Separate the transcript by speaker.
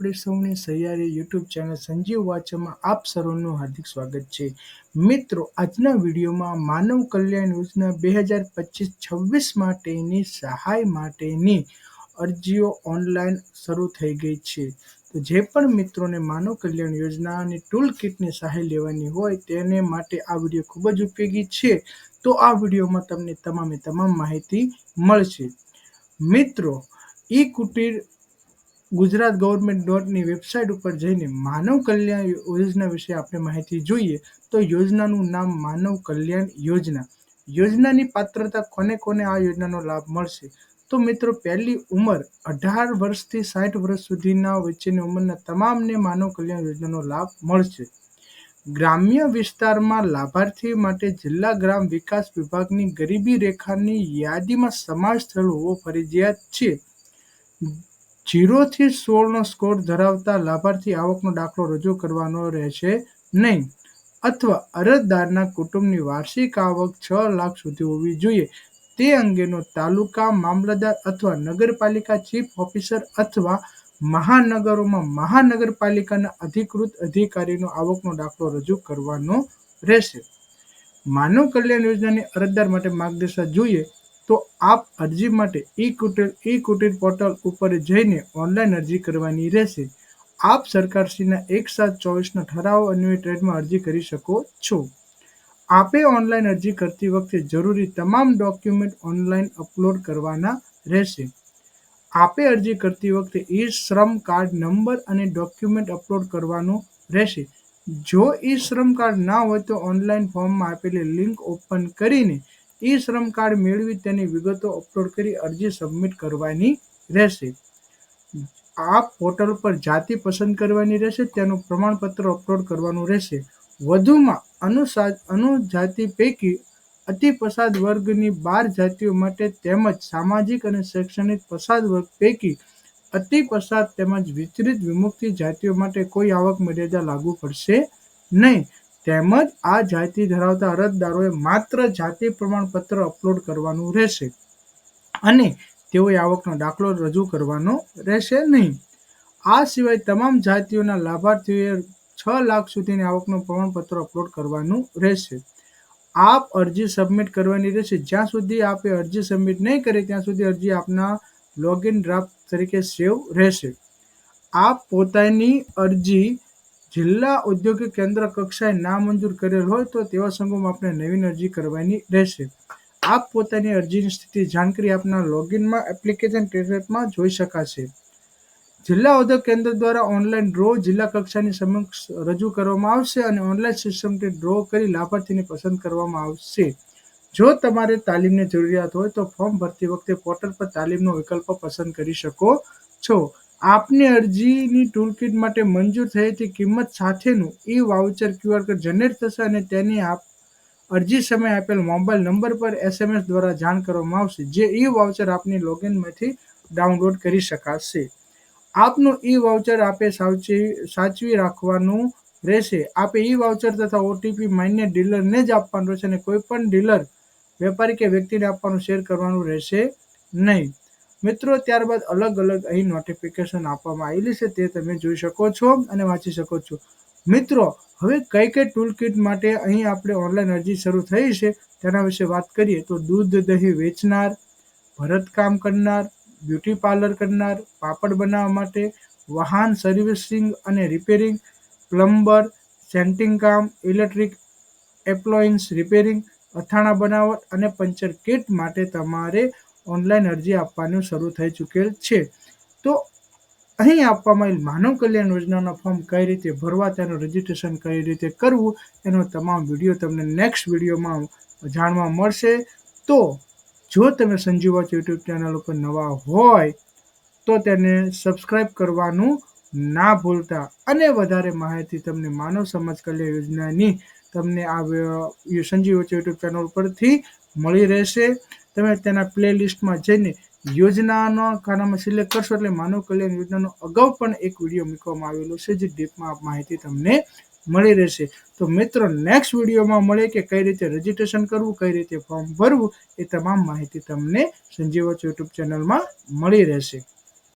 Speaker 1: આપણી સૌની સહિયારી યુટ્યુબ ચેનલ સંજીવ વાચમાં આપ સર્વનું હાર્દિક સ્વાગત છે. મિત્રો, આજના વિડીયોમાં માનવ કલ્યાણ યોજના બે હજાર પચીસ છવ્વીસ માટેની સહાય માટેની અરજીઓ ઓનલાઈન શરૂ થઈ ગઈ છે. તો જે પણ મિત્રોને માનવ કલ્યાણ યોજનાની ટૂલ કિટની સહાય લેવાની હોય તેને માટે આ વીડિયો ખૂબ જ ઉપયોગી છે. તો આ વિડીયોમાં તમને તમામે તમામ માહિતી મળશે. મિત્રો, ઈ કુટીર ગુજરાત ગવર્મેન્ટ ડોટની વેબસાઇટ ઉપર જઈને માનવ કલ્યાણ યોજના વિશે આપણે માહિતી જોઈએ તો યોજનાનું નામ માનવ કલ્યાણ યોજના. યોજનાની પાત્રતા કોને કોને આ યોજનાનો લાભ મળશે? તો મિત્રો, પહેલી ઉંમર અઢાર વર્ષથી સાઠ વર્ષ સુધીના વચ્ચેની ઉંમરના તમામને માનવ કલ્યાણ યોજનાનો લાભ મળશે. ગ્રામ્ય વિસ્તારમાં લાભાર્થી માટે જિલ્લા ગ્રામ વિકાસ વિભાગની ગરીબી રેખાની યાદીમાં સમાવેશ થયેલો હોવો ફરજિયાત છે. જીરોથી સોળનો સ્કોર ધરાવતા લાભાર્થી આવકનો દાખલો રજૂ કરવાનો રહેશે નહીં અથવા અરજદારના કુટુંબની વાર્ષિક આવક છ લાખ સુધી હોવી જોઈએ. તે અંગેનો તાલુકા મામલતદાર અથવા નગરપાલિકા ચીફ ઓફિસર અથવા મહાનગરોમાં મહાનગરપાલિકાના અધિકૃત અધિકારીનો આવકનો દાખલો રજૂ કરવાનો રહેશે. માનવ કલ્યાણ યોજનાની અરજદાર માટે માર્ગદર્શન જોઈએ તો આપ અરજી માટે ઈ કુટીર ઈ કુટીર પોર્ટલ ઉપર જઈને ઓનલાઈન અરજી કરવાની રહેશે. આપ સરકારશ્રીના એક સાત ચોવીસના ઠરાવ અન્વયે ટ્રેડમાં અરજી કરી શકો છો. આપે ઓનલાઈન અરજી કરતી વખતે જરૂરી તમામ ડોક્યુમેન્ટ ઓનલાઈન અપલોડ કરવાના રહેશે. આપે અરજી કરતી વખતે ઈ શ્રમ કાર્ડ નંબર અને ડોક્યુમેન્ટ અપલોડ કરવાનું રહેશે. જો ઈ શ્રમ કાર્ડ ના હોય તો ઓનલાઈન ફોર્મમાં આપેલી લિંક ઓપન કરીને ઈ શ્રમ કાર્ડ મેળવી તેની વિગતો અપલોડ કરી અરજી સબમિટ કરવાની રહેશે. આ પોર્ટલ પર જાતિ પસંદ કરવાની રહેશે, તેનું પ્રમાણપત્ર અપલોડ કરવાનું રહેશે. વધુમાં અનુસા, અનુજાતિ પૈકી અતિ પસાદ વર્ગની બાર જાતિઓ માટે તેમજ સામાજિક અને શૈક્ષણિક પસાદ વર્ગ પૈકી અતિ પસાદ તેમજ વિચરિત વિમુક્તિ જાતિઓ માટે કોઈ આવક મર્યાદા લાગુ પડશે નહીં. તેમજ આ જાતિ ધરાવતા અરજદારોએ માત્ર જાતિ પ્રમાણપત્ર અપલોડ કરવાનું રહેશે. અને તેઓએ આવકનો દાખલો રજૂ કરવાનો રહેશે નહીં. આ સિવાય તમામ જાતિઓના લાભાર્થીઓએ છ લાખ સુધીની આવકનું પ્રમાણપત્ર અપલોડ કરવાનું રહેશે. આપ અરજી સબમિટ કરવાની રહેશે. જ્યાં સુધી આપે અરજી સબમિટ નહીં કરે, ત્યાં સુધી અરજી આપના લોગિન ડ્રાફ્ટ તરીકે સેવ રહેશે. આપ પોતાની અરજી જિલ્લા ઔદ્યોગિક કેન્દ્ર કક્ષાએ નામંજૂર કરેલ હોય તો તેવા સંઘોમાં આપણે નવીન અરજી કરવાની રહેશે. આપ પોતાની અરજીની સ્થિતિ જાણકારી આપના લોગિનમાં એપ્લિકેશન ટેબલેટમાં જોઈ શકાશે. જિલ્લા ઉદ્યોગ કેન્દ્ર દ્વારા ઓનલાઈન ડ્રો જિલ્લા કક્ષાની સમક્ષ રજૂ કરવામાં આવશે અને ઓનલાઈન સિસ્ટમથી ડ્રો કરી લાભાર્થીને પસંદ કરવામાં આવશે. જો તમારે તાલીમની જરૂરિયાત હોય તો ફોર્મ ભરતી વખતે પોર્ટલ પર તાલીમનો વિકલ્પ પસંદ કરી શકો છો. આપની અરજીની ટૂલકિટ માટે મંજૂર થયેલી કિંમત સાથેનું e voucher QR code generate થશે અને તેની આપ અરજી સમયે આપેલ મોબાઈલ નંબર પર એસએમએસ દ્વારા જાણ કરવામાં આવશે, જે ઈ વાઉચર આપની લોગિનમાંથી ડાઉનલોડ કરી શકાશે. આપનું ઈ વાઉચર આપે સાવચી, સાચવી રાખવાનું રહેશે. આપે ઈ વાઉચર તથા ઓટીપી માન્ય ડીલરને જ આપવાનું રહેશે અને કોઈ પણ ડીલર, વેપારી કે વ્યક્તિને આપવાનું શેર કરવાનું રહેશે નહીં. મિત્રો, ત્યારબાદ અલગ અલગ અહીં નોટિફિકેશન આપવામાં આવેલી છે, તે તમે જોઈ શકો છો અને વાંચી શકો છો. મિત્રો, હવે કઈ કઈ ટૂલ કિટ માટે અહીં આપણે ઓનલાઈન અરજી શરૂ થઈ છે, તેના વિશે વાત કરીએ તો દૂધ, દહીં વેચનાર ભરતકામ કરનાર બ્યુટી પાર્લર કરનાર, પાપડ બનાવવા માટે, વાહન સર્વિસિંગ અને રિપેરિંગ પ્લમ્બર સેન્ટિંગ કામ ઇલેક્ટ્રિક એપ્લોયન્સ રિપેરિંગ અથાણા બનાવટ અને પંચર કિટ માટે તમારે ઓનલાઈન અરજી આપવાનું શરૂ થઈ ચૂકેલ છે. તો અહીં આપવામાં આવેલ માનવ કલ્યાણ યોજનાના ફોર્મ કઈ રીતે ભરવા, તેનું રજીસ્ટ્રેશન કઈ રીતે કરવું, એનો તમામ વીડિયો તમને નેક્સ્ટ વિડીયોમાં જાણવા મળશે. તો જો તમે સંજીવ વોચ યુટ્યુબ ચેનલ ઉપર નવા હોય, તો તેને સબસ્ક્રાઈબ કરવાનું ના ભૂલતા. અને વધારે માહિતી તમને માનવ સમાજ કલ્યાણ યોજનાની તમને આ સંજીવ વોચ યુટ્યુબ ચેનલ પરથી મળી રહેશે. તમે તેના પ્લે લિસ્ટમાં જઈને યોજનાનો ખાનામાં સિલેક્ટ કરશો એટલે માનવ કલ્યાણ યોજનાનો અગાઉ પણ એક વીડિયો મૂકવામાં આવેલો છે, જે ડીપમાં માહિતી તમને મળી રહેશે. તો મિત્રો નેક્સ્ટ વિડીયોમાં મળે કે કઈ રીતે રજીસ્ટ્રેશન કરવું, કઈ રીતે ફોર્મ ભરવું, એ તમામ માહિતી તમને સંજીવ યુટ્યુબ ચેનલમાં મળી રહેશે.